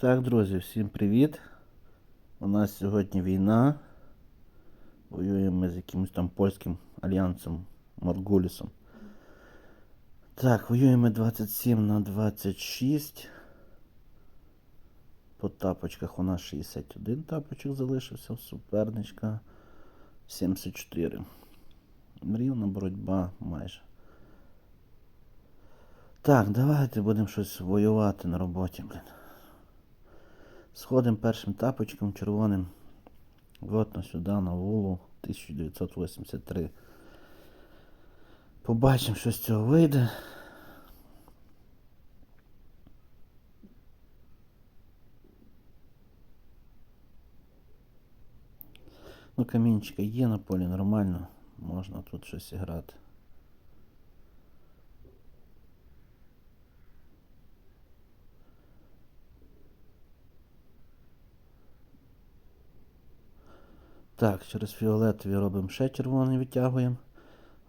Так, друзі, всім привіт. У нас сьогодні війна. Воюємо ми з якимось там польським альянсом Маргулісом. Так, воюємо 27 на 26. По тапочках у нас 61 тапочок залишився, суперничка 74. Рівна боротьба майже. Так, давайте будемо щось воювати на роботі, блін. Сходимо першим тапочком червоним. Вот на сюди, на вулу 1983. Побачимо, що з цього вийде. Ну, камінчика є на полі нормально. Можна тут щось грати. Так, через фіолетові робимо ще червоний витягуємо.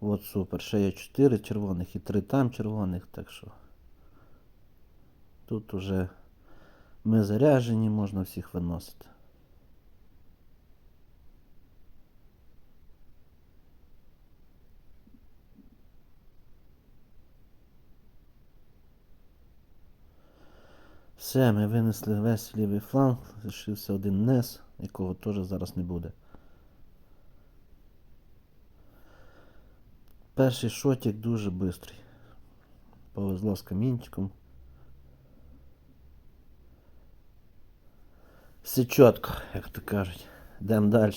От супер. Ще є 4 червоних і 3 там червоних, так що. Тут уже ми заряжені, можна всіх виносити. Все, ми винесли весь лівий фланг, лишився один нес, якого теж зараз не буде. Перший шотик дуже швидкий. Повезло з камінчиком. Все чітко, як то кажуть. Йдемо далі.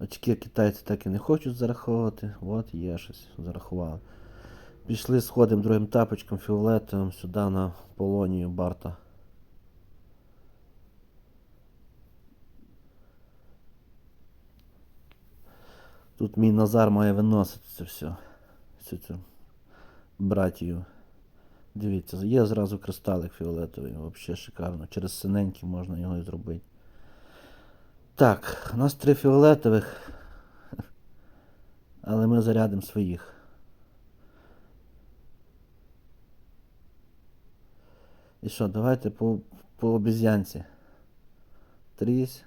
Очки китайці так і не хочуть зараховувати. От є щось, зарахували. Пішли сходимо другим тапочком фіолетовим сюди на полонію Барта. Тут мій Назар має виносити це все. Всю цю братію. Дивіться, є зразу кристалик фіолетовий, взагалі шикарно. Через синенький можна його і зробити. Так, у нас три фіолетових. Але ми зарядимо своїх. І що, давайте по, по обезьянці. Трісь.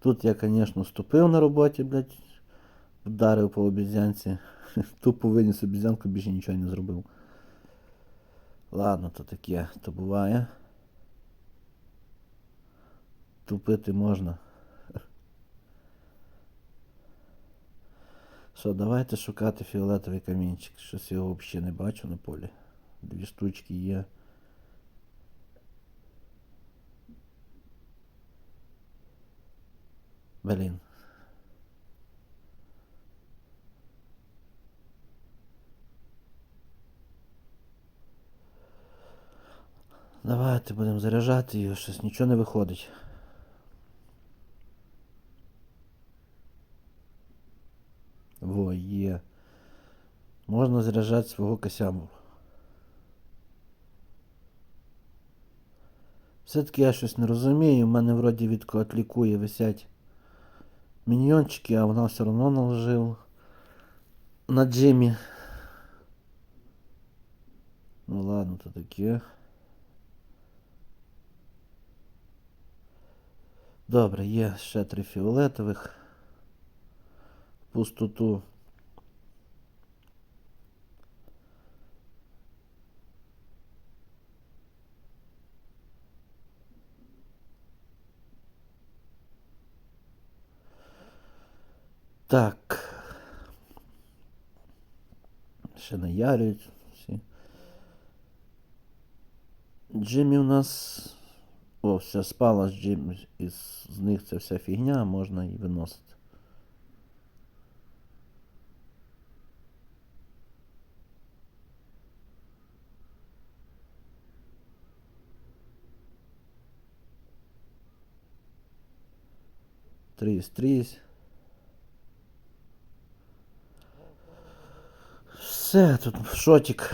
Тут я, звісно, ступив на роботі, блядь, вдарив по обезьянці. Тупо виніс обезьянку, більше нічого не зробив. Ладно, то таке, то буває. Тупити можна. Що, давайте шукати фіолетовий камінчик. Щось його взагалі не бачу на полі. Дві штучки є. Блін. Давайте будемо заряджати його, щось нічого не виходить. Во, є. Можна заряджати свого косяму. Все-таки я щось не розумію, в мене вроді від лікує висять міньйончики, а вона все одно наложила на Джимі. Ну ладно, то таке. Добре, є ще три фіолетових. В пустоту. Так. Ще наярюють всі. Джиммі у нас. О, все спала з Джим. Із з них ця вся фігня, можна і виносити. Тріс, тріс. Все, тут шотик.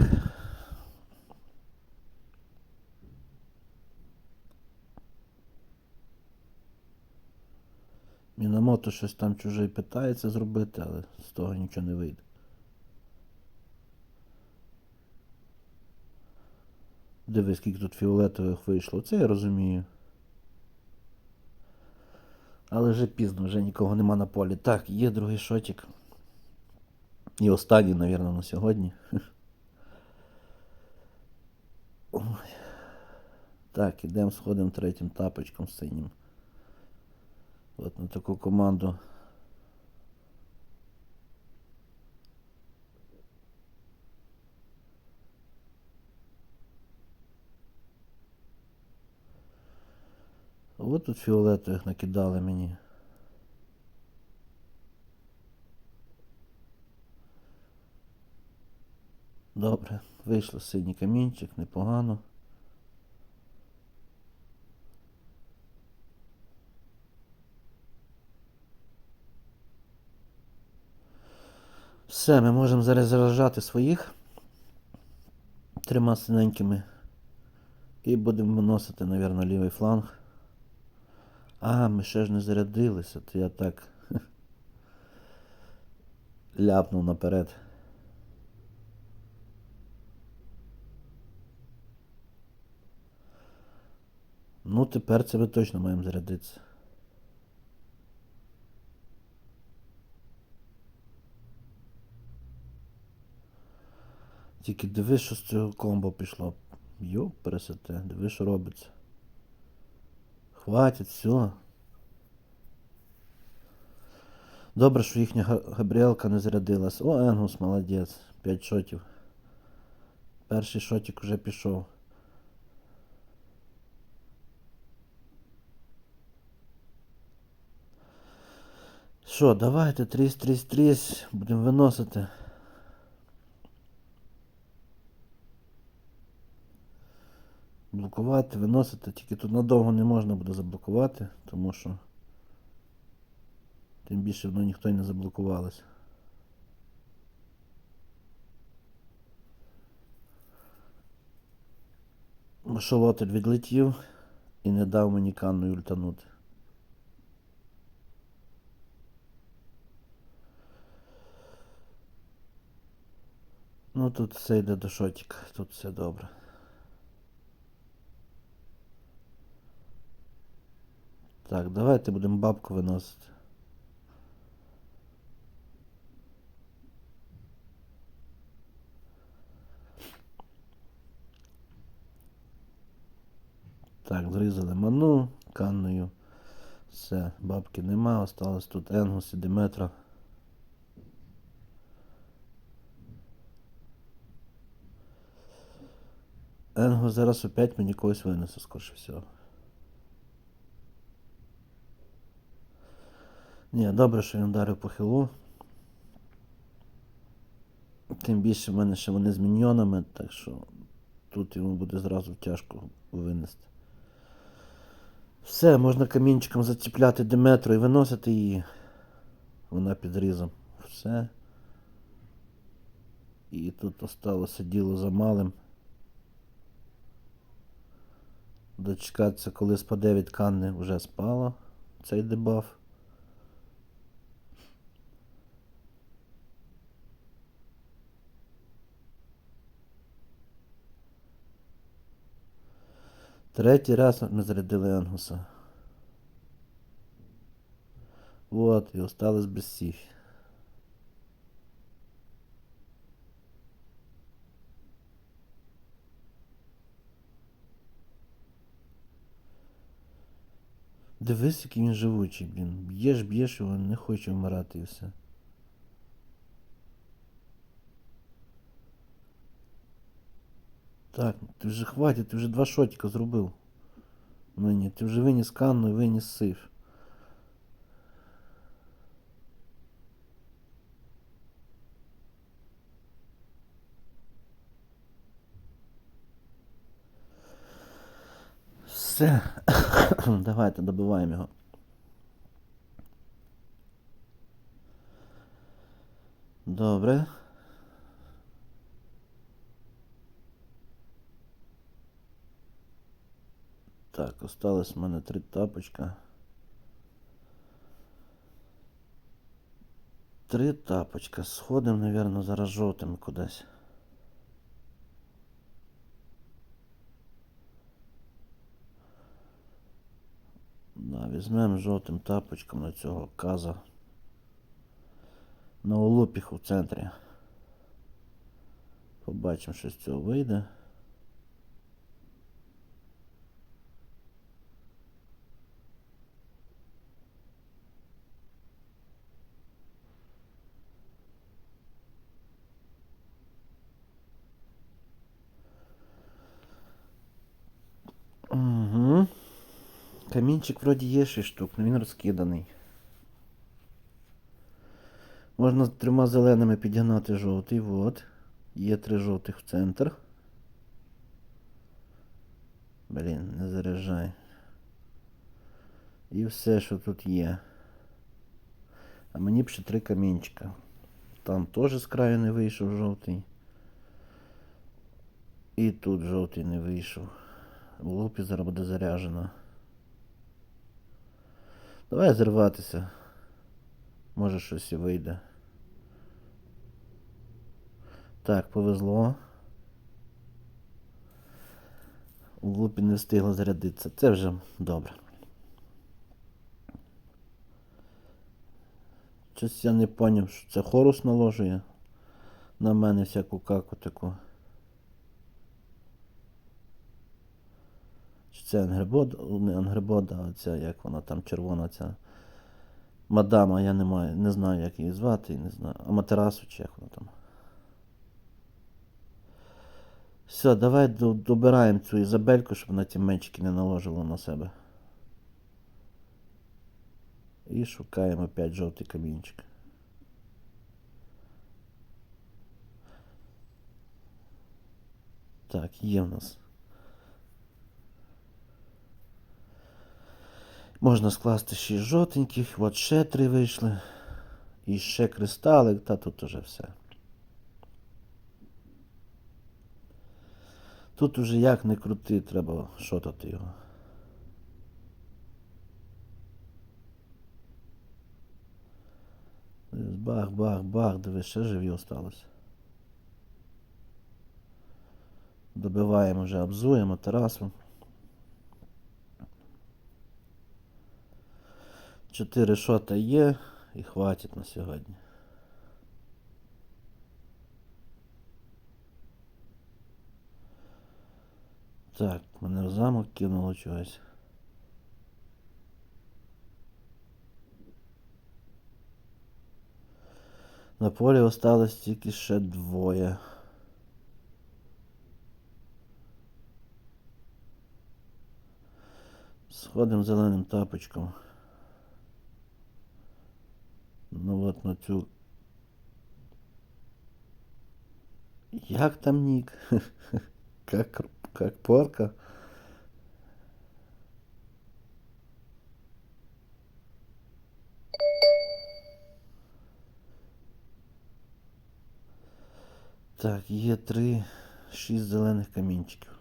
Мінамото щось там чужий питається зробити, але з того нічого не вийде. Диви, скільки тут фіолетових вийшло. Це я розумію. Але вже пізно, вже нікого нема на полі. Так, є другий шотик. І останній, мабуть, на сьогодні. Ой. Так, ідемо, сходимо третім тапочком синім. От на таку команду. От тут фіолетових накидали мені. Добре, вийшло синій камінчик, непогано. Все, ми можемо зараз заражати своїх трьома синенькими. І будемо виносити, мабуть, лівий фланг. А, ми ще ж не зарядилися, то я так ляпнув наперед. Ну, тепер це ми точно маємо зарядитися. Тільки диви, що з цього комбо пішло. Йоп, пересете, диви, що робиться. Хватить, все. Добре, що їхня Габріелка не зарядилась. О, Енгус, молодець. 5 шотів. Перший шотик вже пішов. Що, давайте, тріс, тріс, тріс. Будемо виносити. Блокувати, виносити, тільки тут надовго не можна буде заблокувати, тому що тим більше воно ніхто й не заблокувалось. Шолотель відлетів і не дав мені канною ультанути. Ну тут все йде до шотика, тут все добре. Так, давайте будемо бабку виносити. Так, зрізали ману канною. Все, бабки нема, осталось тут Енгус і Диметра. Енгус зараз опять мені когось винесе, скорше всього. Ні, добре, що він ударив по хилу. Тим більше в мене ще вони з міньйонами, так що тут йому буде зразу тяжко винести. Все, можна камінчиком заціпляти Диметру і виносити її. Вона під різом. Все. І тут осталося діло за малим. Дочекатися, коли спаде від канни, вже спало цей дебаф. Третій раз ми зарядили Ангуса. Вот, і осталось без сіф. Дивись, який він живучий, блін. Б'єш, б'єш його, не хоче вмирати і все. Так, ти вже хватить, ти вже два шотика зробив. Мені, ти вже виніс канну і виніс сейф. Все. Давайте добиваємо його. Добре. Так, осталось в мене три тапочка. Три тапочка. Сходимо, наверное, зараз жовтим кудись. Да, візьмемо жовтим тапочком на цього каза. На олопіху в центрі. Побачимо, що з цього вийде. Камінчик вроді є 6 штук, але він розкиданий. Можна з трьома зеленими підігнати жовтий. Вот. Є три жовтих в центр. Блін, не заряджай. І все, що тут є. А мені б ще три камінчика. Там теж з краю не вийшов жовтий. І тут жовтий не вийшов. В лупі зараз буде заряджено. Давай зірватися. Може щось і вийде. Так, повезло. У лупі не встигло зарядитися. Це вже добре. Щось я не поняв, що це хорус наложує на мене всяку каку таку. Це Ангребод, не Ангребод, а ця, як вона там червона ця. Мадама, я не маю, не знаю, як її звати, не знаю. Аматерасу чи як вона там. Все, давай добираємо цю Ізабельку, щоб вона ті мечики не наложила на себе. І шукаємо опять жовтий камінчик. Так, є в нас. Можна скласти ще жовтеньких, от ще три вийшли. І ще кристалик, та тут уже все. Тут уже як не крути, треба шотати його. Бах, бах, бах, диви, ще живі осталось. Добиваємо вже, обзуємо терасу. Чотири шота є і хватить на сьогодні. Так, мене в замок кинуло чогось. На полі осталось тільки ще двоє. Сходимо зеленим тапочком. Ну от на цю. Як там нік? Как, как порка? Так, є три, шість зелених камінчиків.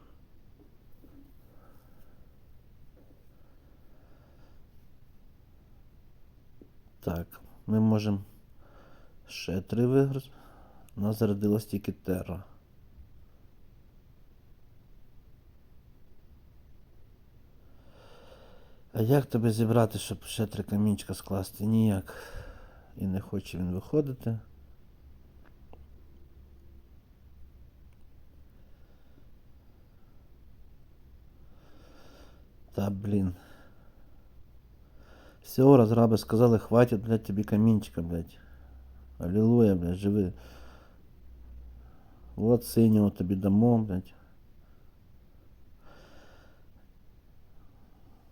Так, ми можемо ще три виграти. У нас зарядилась тільки терра. А як тебе зібрати, щоб ще три камінчика скласти? Ніяк. І не хоче він виходити. Та блін. Все, разраби сказали, хватит, блядь, тебе камінчика, блядь. Аллилуйя, блядь, живи. Вот синього тобі дамо, блядь.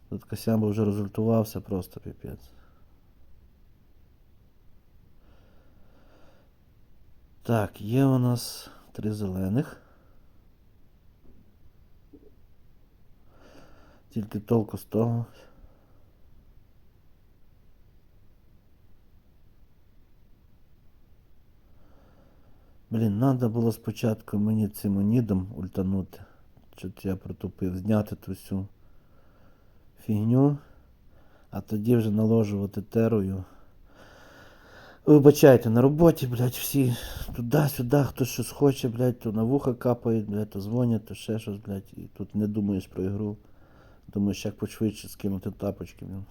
Тут Касямба вже результувався просто піпець. Так, є у нас три зелених. Тільки толку з того. Блін, треба було спочатку мені цим онідом ультанути. Чот я протупив, зняти ту всю фігню, а тоді вже наложувати терою. Вибачайте, на роботі, блядь, всі туди-сюди, хто щось хоче, блядь, то на вуха капають, блядь, то дзвонять, то ще щось, блядь, і тут не думаєш про ігру. Думаю, як пошвидше скинути тапочки, блін.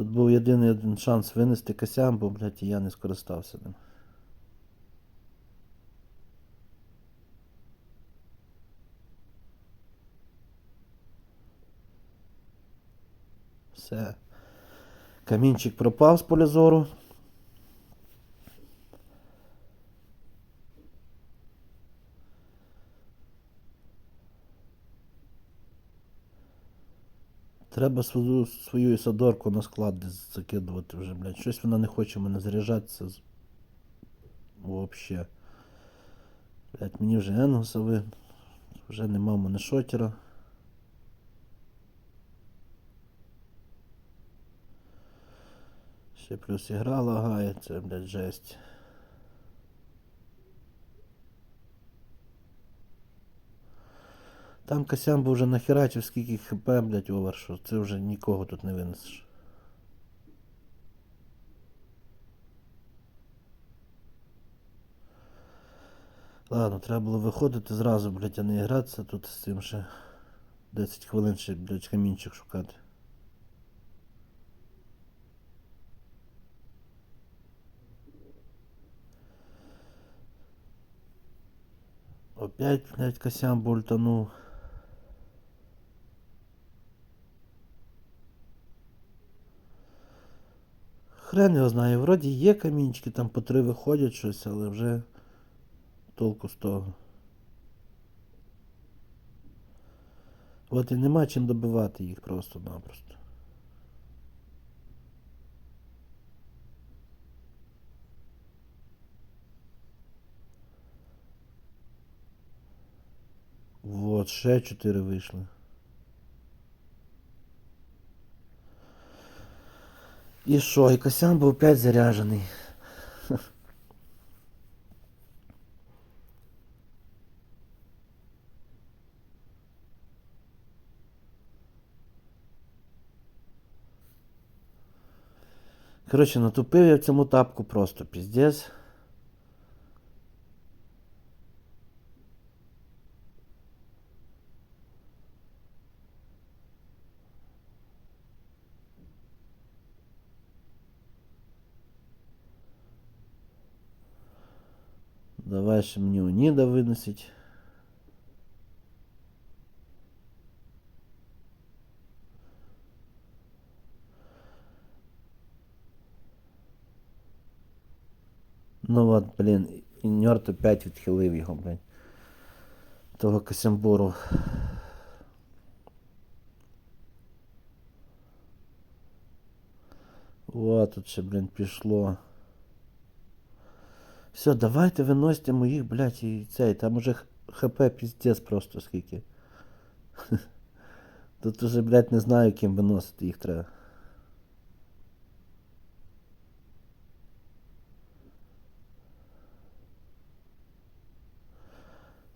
Тут був єдиний один шанс винести косям, бо, блядь, я не скористався ним. Все. Камінчик пропав з поля зору. Треба свою, свою ісодорку на склад закидувати вже, блядь. Щось вона не хоче в мене заряджатися. Вообще. Блядь, мені вже Енгуса ви. Вже нема в мене шотера. Ще плюс ігра лагає, це, блядь, жесть. Там Косян був вже нахерачив скільки хп, блядь, овер, що це вже нікого тут не винесеш. Ладно, треба було виходити зразу, блядь, а не гратися тут з цим ще 10 хвилин ще, блядь, камінчик шукати. Опять, блядь, Косян бультанув. Хрен його знає, вроді є камінчики, там по три виходять щось, але вже толку з того. От і нема чим добивати їх просто-напросто. Вот, ще чотири вийшли. І що, і Косян був п'ять заряджений. Коротше, натупив я в цьому тапку просто піздець. Давай ще мені Уніда винесить. Ну от, блін, і Ньорт опять відхилив його, блін. Того Касямбуру. О, тут ще, блін, пішло. Все, давайте виносьте моїх, блядь, і цей. Там уже хп піздець просто скільки. Тут уже, блядь, не знаю, ким виносити їх треба.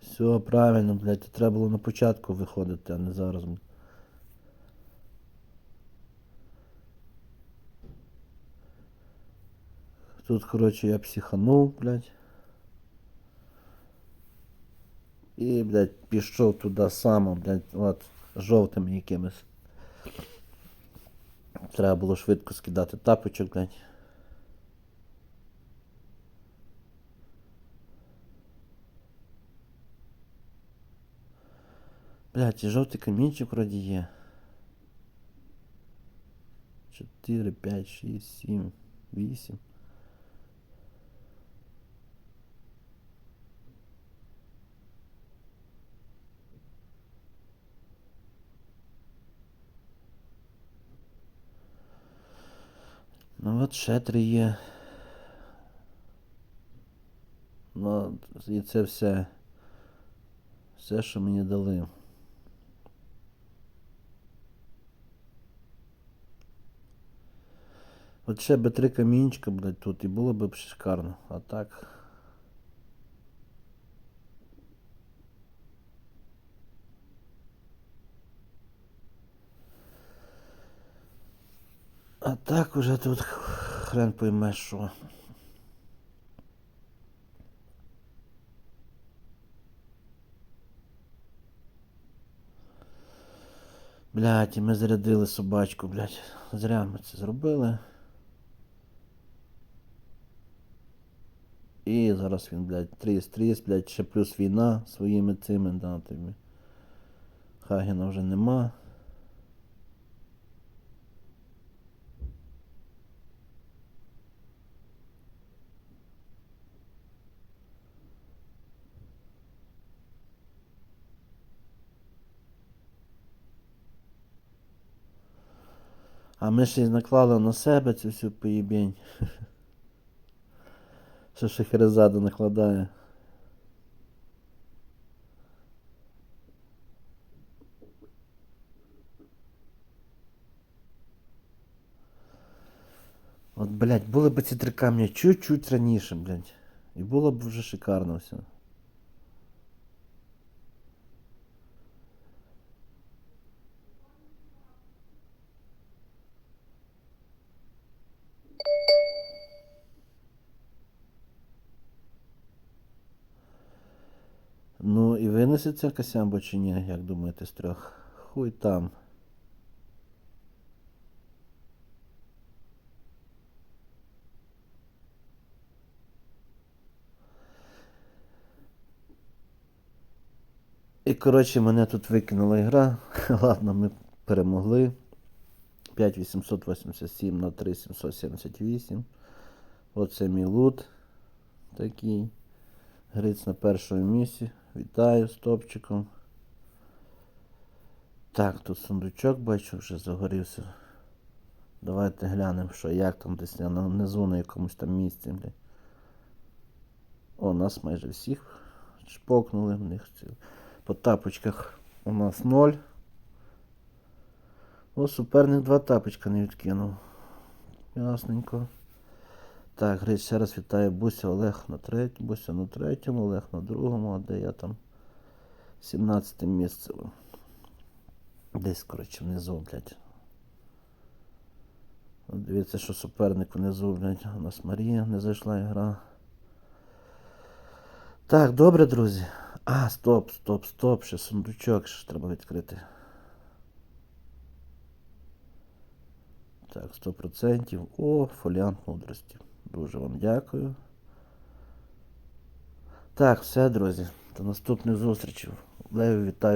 Все, правильно, блядь, треба було на початку виходити, а не зараз. Тут, коротше, я психанув, блядь. І, блядь, пішов туди само, блядь, от, жовтими якимись. Треба було швидко скидати тапочок, блядь. Блядь, і жовтий камінчик вроді є. 4, 5, 6, 7, 8. Ну от ще три є. Ну, і це все. Все, що мені дали. От ще би три камінчика, блядь, тут і було б шикарно. А так. так уже тут хрен пойме що. Блять, і ми зарядили собачку, блять. Зря ми це зробили. І зараз він, блядь, тріс-тріс, блядь, ще плюс війна своїми цими датами. Хагіна вже нема. А ми ще й наклали на себе цю всю поїбень. Що Шахерезада накладає. От, блядь, були б ці три камні чуть-чуть раніше, блядь. І було б вже шикарно все. Винесеться косямбо чи ні, як думаєте, з трьох? Хуй там. І коротше мене тут викинула ігра. Ладно, ми перемогли. 5887 на 3778. Оце мій лут такий. Гриць на першому місці. Вітаю з топчиком. Так, тут сундучок бачу, вже загорівся. Давайте глянемо, що як там десь я внизу на якомусь там місці. Бля. О, нас майже всіх чпокнули. В них. По тапочках у нас ноль. О, суперник два тапочка не відкинув. Ясненько. Так, Грись, ще раз вітаю Буся Олег на третьому, Буся на третьому, Олег на другому, а де я там 17 місце. Десь, коротше, внизу, блядь. Дивіться, що суперник внизу, блядь. У нас Марія не зайшла ігра. Так, добре, друзі. А, стоп, стоп, стоп, ще сундучок ще треба відкрити. Так, 100%. О, фоліант мудрості. Дуже вам дякую. Так, все, друзі. До наступних зустрічей. Леві вітаю.